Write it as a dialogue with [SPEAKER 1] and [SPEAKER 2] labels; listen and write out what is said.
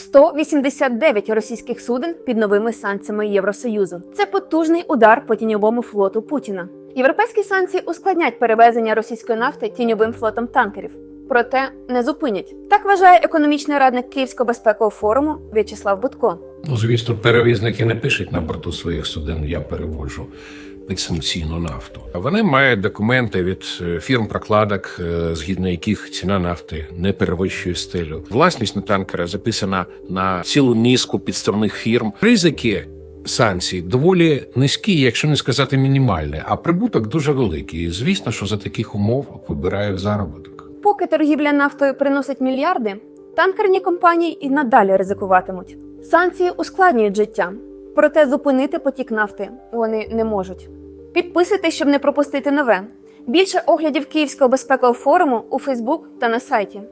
[SPEAKER 1] 189 російських суден під новими санкціями Євросоюзу. Це потужний удар по тіньовому флоту Путіна. Європейські санкції ускладнять перевезення російської нафти тіньовим флотом танкерів. Проте не зупинять. Так вважає економічний радник Київського безпекового форуму В'ячеслав Будко.
[SPEAKER 2] Ну, звісно, перевізники не пишуть на борту своїх суден, я переводжу підсанкційну нафту. Вони мають документи від е, фірм-прокладок, е, згідно яких ціна нафти не перевищує стелю. Власність на танкера записана на цілу низку підставних фірм. Ризики санкцій доволі низькі, якщо не сказати мінімальні, а прибуток дуже великий. І звісно, що за таких умов вибирають заробіток.
[SPEAKER 1] Поки торгівля нафтою приносить мільярди, танкерні компанії і надалі ризикуватимуть. Санкції ускладнюють життя, проте зупинити потік нафти вони не можуть. Підписуйтесь, щоб не пропустити нове. Більше оглядів Київського безпекового форуму у Фейсбук та на сайті.